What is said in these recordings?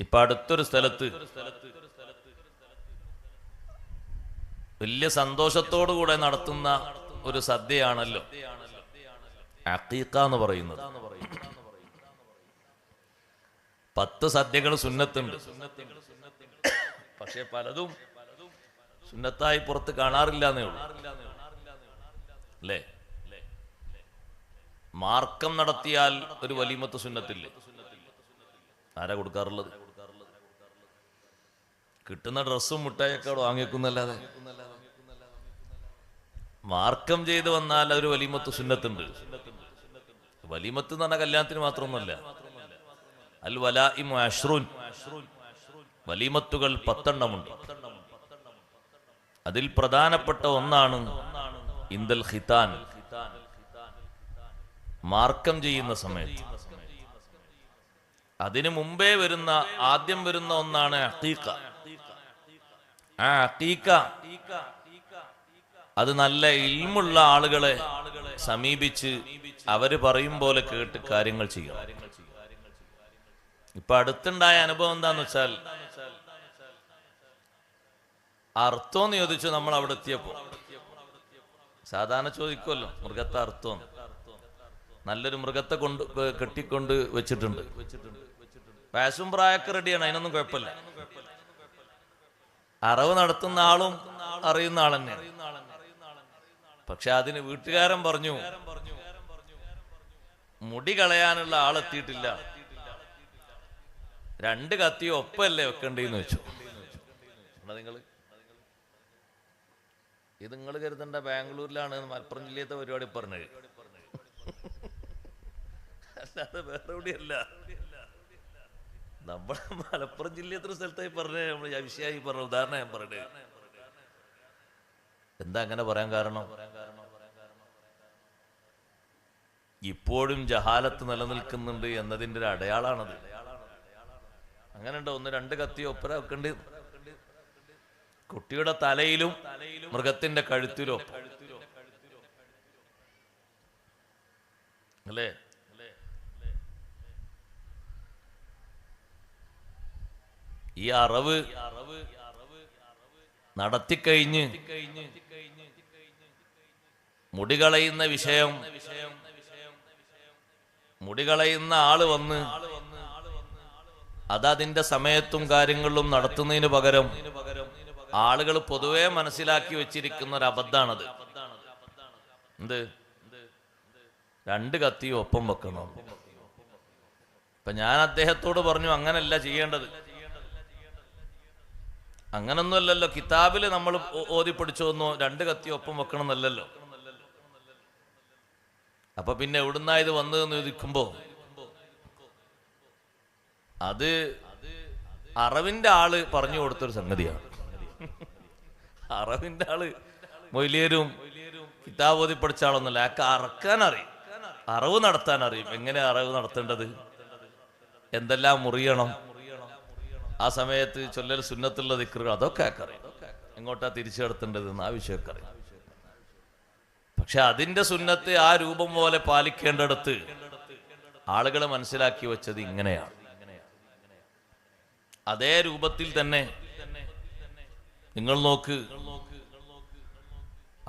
ഇപ്പൊ അടുത്തൊരു സ്ഥലത്ത് വലിയ സന്തോഷത്തോടു കൂടെ നടത്തുന്ന ഒരു സദ്യയാണല്ലോ. അക്കീക്ക എന്ന് പറയുന്നത്. പത്ത് സദ്യകൾ സുന്നത്തുണ്ട്. പക്ഷെ പലതും സുന്നത്തായി പുറത്ത് കാണാറില്ല എന്നേ ഉള്ളൂ. അല്ലേ? മാർക്കം നടത്തിയാൽ ഒരു വലിമത്ത് സുന്നത്തില്ലേ? ആരാ കൊടുക്കാറുള്ളത്? കിട്ടുന്ന ഡ്രസ്സും മുട്ടായൊക്കെ അവിടെ വാങ്ങിക്കുന്നല്ലാതെ മാർക്കം ചെയ്ത് വന്നാൽ ഒരു വലിമത്ത് സുന്നത്തുണ്ട്. വലിമത്ത് എന്ന് പറഞ്ഞാൽ കല്യാണത്തിന് മാത്രമൊന്നുമല്ല. അൽ വലാഇമു അഷ്റൂൻ. വലിമത്തുകൾ പത്തെണ്ണമുണ്ട്. അതിൽ പ്രധാനപ്പെട്ട ഒന്നാണ് ഇന്ദൽ ഖിതാൻ മാർക്കം ചെയ്യുന്ന സമയത്ത്. അതിനു മുമ്പേ വരുന്ന ആദ്യം വരുന്ന ഒന്നാണ് അക്കീക്ക ആ തീക്ക. അത് നല്ല ഇൽമുള്ള ആളുകളെ സമീപിച്ച് അവർ പറയും പോലെ കേട്ട് കാര്യങ്ങൾ ചെയ്യണം. ഇപ്പൊ അടുത്തുണ്ടായ അനുഭവം എന്താന്ന് വെച്ചാൽ അർത്ഥം ചോദിച്ചു നമ്മൾ അവിടെ എത്തിയപ്പോ സാധാരണ ചോദിക്കുമല്ലോ മൃഗത്തെ അർത്ഥം നല്ലൊരു മൃഗത്തെ കൊണ്ട് കെട്ടിക്കൊണ്ട് വെച്ചിട്ടുണ്ട്. വയസ്സും പ്രായമൊക്കെ റെഡിയാണ് അതിനൊന്നും കുഴപ്പമില്ല. അറവ് നടത്തുന്ന ആളും അറിയുന്ന ആൾ തന്നെ പക്ഷെ അതിന് വീട്ടുകാരൻ പറഞ്ഞു മുടി കളയാനുള്ള ആളെത്തിയിട്ടില്ല രണ്ട് കത്തി ഒപ്പല്ലേ വെക്കണ്ടെന്ന് വെച്ചു. നിങ്ങൾ ഇത് നിങ്ങൾ കരുതണ്ട ബാംഗ്ലൂരിലാണ് മലപ്പുറം ജില്ലയത്തെ പരിപാടി പറഞ്ഞത്. അല്ലാതെ വേറെ എവിടെയല്ല. നമ്മുടെ മലപ്പുറം ജില്ലത്തെ സ്ഥലത്തായി പറഞ്ഞ? നമ്മൾ വിഷയമായി പറഞ്ഞ ഉദാഹരണം ഞാൻ പറഞ്ഞു എന്താ അങ്ങനെ പറയാൻ കാരണം? ഇപ്പോഴും ജഹാലത്ത് നിലനിൽക്കുന്നുണ്ട് എന്നതിന്റെ ഒരു അടയാളാണത്. അങ്ങനെയുണ്ടോ? ഒന്ന് രണ്ട് കത്തി ഒപ്പര വെക്കണ്ട്. കുട്ടിയുടെ തലയിലും മൃഗത്തിന്റെ കഴുത്തിലോ അല്ലേ? ഈ അറിവ് നടത്തിക്കഴിഞ്ഞ് മുടികളയുന്ന വിഷയം മുടികളയുന്ന ആൾ വന്ന് അതതിന്റെ സമയത്തും കാര്യങ്ങളിലും നടത്തുന്നതിന് പകരം ആളുകൾ പൊതുവെ മനസ്സിലാക്കി വെച്ചിരിക്കുന്ന ഒരു അബദ്ധാണത് എന്ത്? രണ്ട് കത്തിയും ഒപ്പം വെക്കണം. ഇപ്പൊ ഞാൻ അദ്ദേഹത്തോട് പറഞ്ഞു അങ്ങനല്ല ചെയ്യേണ്ടത്. അങ്ങനൊന്നുമല്ലല്ലോ. കിതാബിൽ നമ്മൾ ഓതി പഠിച്ചോന്നോ രണ്ട് കത്തി ഒപ്പം വെക്കണം എന്നല്ലല്ലോ അപ്പൊ പിന്നെ എവിടുന്നാ ഇത് വന്നതെന്ന് ചോദിക്കുമ്പോ അത് അറവിന്റെ ആൾ പറഞ്ഞു കൊടുത്തൊരു സംഗതിയാണ്. അറവിന്റെ ആൾ മൊയ്ലിയരും കിതാബ് ഓതി പഠിച്ച ആളൊന്നുമല്ല. അയാൾക്ക് അറക്കാൻ അറിയും അറവ് നടത്താൻ അറിയും എങ്ങനെ അറവ് നടത്തേണ്ടത്? എന്തെല്ലാം മുറിയണം? ആ സമയത്ത് ചൊല്ലൽ സുന്നത്തുള്ള ദിക്കറുകൾ അതൊക്കെ അറിയാം എങ്ങോട്ടാ തിരിച്ചു കിടത്തേണ്ടതെന്ന് ആ വിഷയമൊക്കെ അറിയാം. പക്ഷെ അതിന്റെ സുന്നത്ത് ആ രൂപം പോലെ പാലിക്കേണ്ടടുത്ത് ആളുകൾ മനസ്സിലാക്കി വെച്ചത് ഇങ്ങനെയാണ്. അതേ രൂപത്തിൽ തന്നെ നിങ്ങൾ നോക്ക്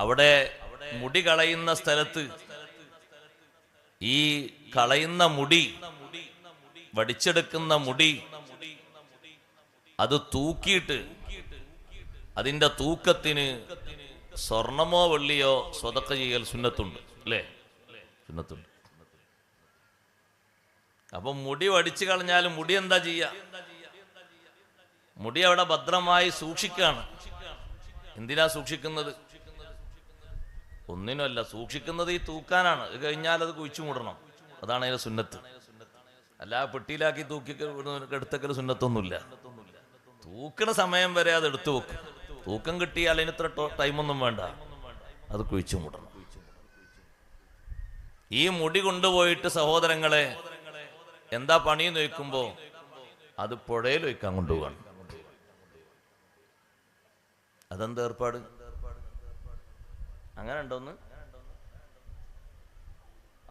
അവിടെ മുടി കളയുന്ന സ്ഥലത്ത് ഈ കളയുന്ന മുടി വടിച്ചെടുക്കുന്ന മുടി അത് തൂക്കിയിട്ട് അതിന്റെ തൂക്കത്തിന് സ്വർണമോ വെള്ളിയോ സ്വതക്ക ചെയ്യൽ സുന്നത്തുണ്ട് അല്ലേ? സുന്നത്തുണ്ട്. അപ്പൊ മുടി വടിച്ചു കളഞ്ഞാലും മുടി എന്താ ചെയ്യ? മുടി അവിടെ ഭദ്രമായി സൂക്ഷിക്കുകയാണ് എന്തിനാ സൂക്ഷിക്കുന്നത്? ഒന്നിനുമല്ല സൂക്ഷിക്കുന്നത് ഈ തൂക്കാനാണ്. ഇത് കഴിഞ്ഞാൽ അത് കുഴിച്ചു മൂടണം. അതാണ് അതിന്റെ സുന്നത്ത്. അല്ല പെട്ടിയിലാക്കി തൂക്കി എടുത്തക്കൽ സുന്നത്തൊന്നുമില്ല. തൂക്കണ സമയം വരെ അത് എടുത്തു വെക്കും. തൂക്കം കിട്ടിയാൽ അതിന് ഇത്ര ടൈമൊന്നും വേണ്ട. അത് കുഴിച്ചു മൂടണം. ഈ മുടി കൊണ്ടുപോയിട്ട് സഹോദരങ്ങളെ എന്താ പണി നോക്കുമ്പോ അത് പുഴയിൽ വയ്ക്കാൻ കൊണ്ടുപോകണം അതെന്താ ഏർപ്പാട്? അങ്ങനെ ഉണ്ടോന്ന്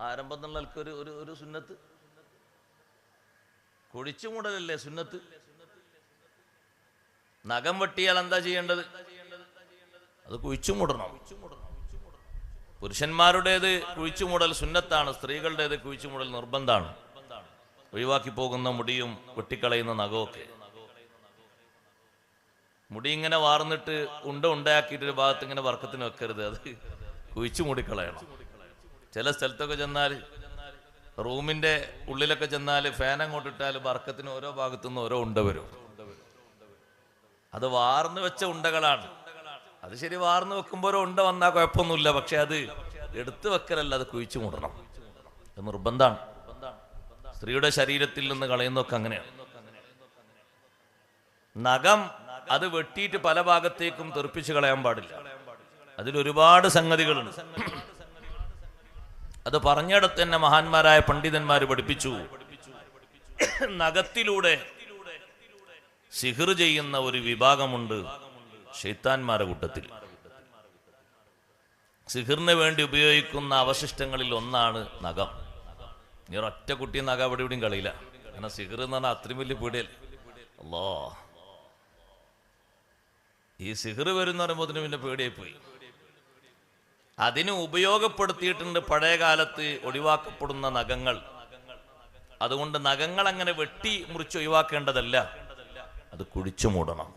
ആരംഭം എന്നുള്ള ഒരു ഒരു സുന്നത്ത്? കുഴിച്ചു മുടലല്ലേ സുന്നത്ത്? നഖം വെട്ടിയാൽ എന്താ ചെയ്യേണ്ടത്? അത് കുഴിച്ചു മൂടണം പുരുഷന്മാരുടേത് കുഴിച്ചു മൂടൽ സുന്നത്താണ് സ്ത്രീകളുടേത് കുഴിച്ചു മൂടൽ നിർബന്ധമാണ്. ഒഴിവാക്കി പോകുന്ന മുടിയും വെട്ടിക്കളയുന്ന നഖമൊക്കെ മുടി ഇങ്ങനെ വാർന്നിട്ട് ഉണ്ട ഉണ്ടാക്കിയിട്ട് ഒരു ഭാഗത്ത് ഇങ്ങനെ വർക്കത്തിന് വെക്കരുത്. അത് കുഴിച്ചു മൂടിക്കളയണം ചില സ്ഥലത്തൊക്കെ ചെന്നാൽ റൂമിന്റെ ഉള്ളിലൊക്കെ ചെന്നാൽ ഫാൻ അങ്ങോട്ട് ഇട്ടാൽ വർക്കത്തിന് ഓരോ ഭാഗത്തുനിന്ന് ഓരോ ഉണ്ട വരും. അത് വാർന്നു വെച്ച ഉണ്ടകളാണ്. അത് ശരി വാർന്നു വെക്കുമ്പോൾ ഉണ്ട വന്നാൽ കുഴപ്പമൊന്നുമില്ല പക്ഷെ അത് എടുത്തു വെക്കലല്ല അത് കുഴിച്ചു മൂടണം. നിർബന്ധമാണ് സ്ത്രീയുടെ ശരീരത്തിൽ നിന്ന് കളയുന്നൊക്കെ അങ്ങനെയാണ്. നഖം അത് വെട്ടിയിട്ട് പല ഭാഗത്തേക്കും തെറിപ്പിച്ച് കളയാൻ പാടില്ല. അതിൽ ഒരുപാട് സംഗതികളുണ്ട്. അത് പറഞ്ഞിടത്ത് തന്നെ മഹാന്മാരായ പണ്ഡിതന്മാർ പഠിപ്പിച്ചു. നഖത്തിലൂടെ സിഹിർ ചെയ്യുന്ന ഒരു വിഭാഗമുണ്ട് ഷെയ്ത്താൻമാരുടെ കൂട്ടത്തിൽ. സിഹിറിന് വേണ്ടി ഉപയോഗിക്കുന്ന അവശിഷ്ടങ്ങളിൽ ഒന്നാണ് നഖം. നീ ഒറ്റ കുട്ടി നഖ അവിടെ ഇവിടെയും കളിയില്ല. കാരണം സിഹിർ എന്ന് പറഞ്ഞാൽ അത്രയും വലിയ പീടിയല്ലേ അല്ലോ. ഈ സിഹിർ വരുന്ന പറയുമ്പോൾ പിന്നെ പേടിയായി പോയി അതിന് ഉപയോഗപ്പെടുത്തിയിട്ടുണ്ട് പഴയ കാലത്ത് ഒഴിവാക്കപ്പെടുന്ന നഖങ്ങൾ. അതുകൊണ്ട് നഖങ്ങൾ അങ്ങനെ വെട്ടി മുറിച്ച് ഒഴിവാക്കേണ്ടതല്ല. അത് കുഴിച്ചു മൂടണം.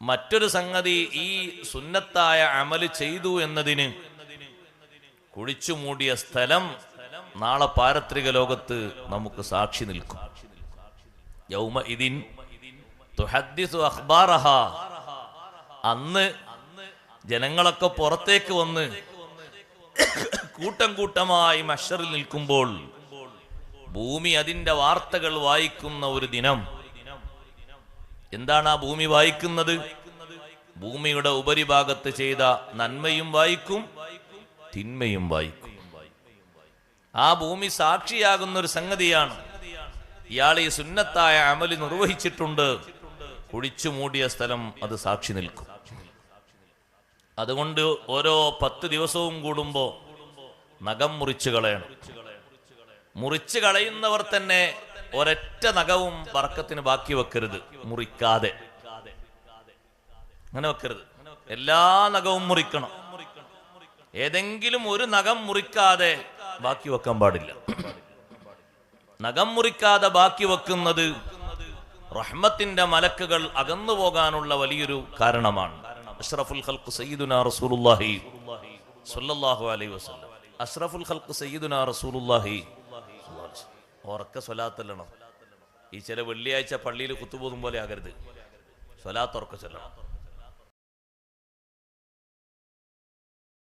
മറ്റൊരു സംഗതി ഈ സുന്നത്തായ അമൽ ചെയ്തു എന്നതിന് കുഴിച്ചു മൂടിയ സ്ഥലം നാളെ പാരത്രിക ലോകത്ത് നമുക്ക് സാക്ഷി നിൽക്കും. യൗമ ഇതിൻ അന്ന് ജനങ്ങളൊക്കെ പുറത്തേക്ക് വന്ന് കൂട്ടം കൂട്ടമായി മഷറിൽ നിൽക്കുമ്പോൾ ഭൂമി അതിന്റെ വാർത്തകൾ വായിക്കുന്ന ഒരു ദിനം എന്താണ് ആ ഭൂമി വായിക്കുന്നത്? ഭൂമിയുടെ ഉപരിഭാഗത്ത് ചെയ്ത നന്മയും വായിക്കും തിന്മയും വായിക്കും. ആ ഭൂമി സാക്ഷിയാകുന്ന ഒരു സംഗതിയാണ്. ഇയാൾ ഈ സുന്നത്തായ അമലി നിർവഹിച്ചിട്ടുണ്ട്. കുഴിച്ചു മൂടിയ സ്ഥലം അത് സാക്ഷി നിൽക്കും. അതുകൊണ്ട് ഓരോ പത്ത് ദിവസവും കൂടുമ്പോ നഖം മുറിച്ചു കളയണം. മുറിച്ചു കളയുന്നവർ തന്നെ ഒരൊറ്റ നഖവും വർക്കത്തിന് ബാക്കി വെക്കരുത്. മുറിക്കാതെ. അങ്ങനെ വെക്കരുത്. എല്ലാ നഖവും മുറിക്കണം. ഏതെങ്കിലും ഒരു നഖം മുറിക്കാതെ ബാക്കി വെക്കാൻ പാടില്ല. നഖം മുറിക്കാതെ ബാക്കി വെക്കുന്നത് റഹ്മത്തിന്റെ മലക്കുകൾ അകന്നു പോകാനുള്ള വലിയൊരു കാരണമാണ്. അഷ്റഫുൽ ഖൽഖ് സയ്യിദുന റസൂലുള്ളാഹി സ്വല്ലല്ലാഹു അലൈഹി വസല്ലം. അഷ്റഫുൽ ഖൽഖ് സയ്യിദുന റസൂലുള്ളാഹി ഉറക്ക സ്വലാത്തല്ലണം ഈ ചില വെള്ളിയാഴ്ച പള്ളിയിൽ കുത്തുപോകും പോലെ ആകരുത്. സ്വലാത്ത് ഉറക്ക ചൊല്ലണം.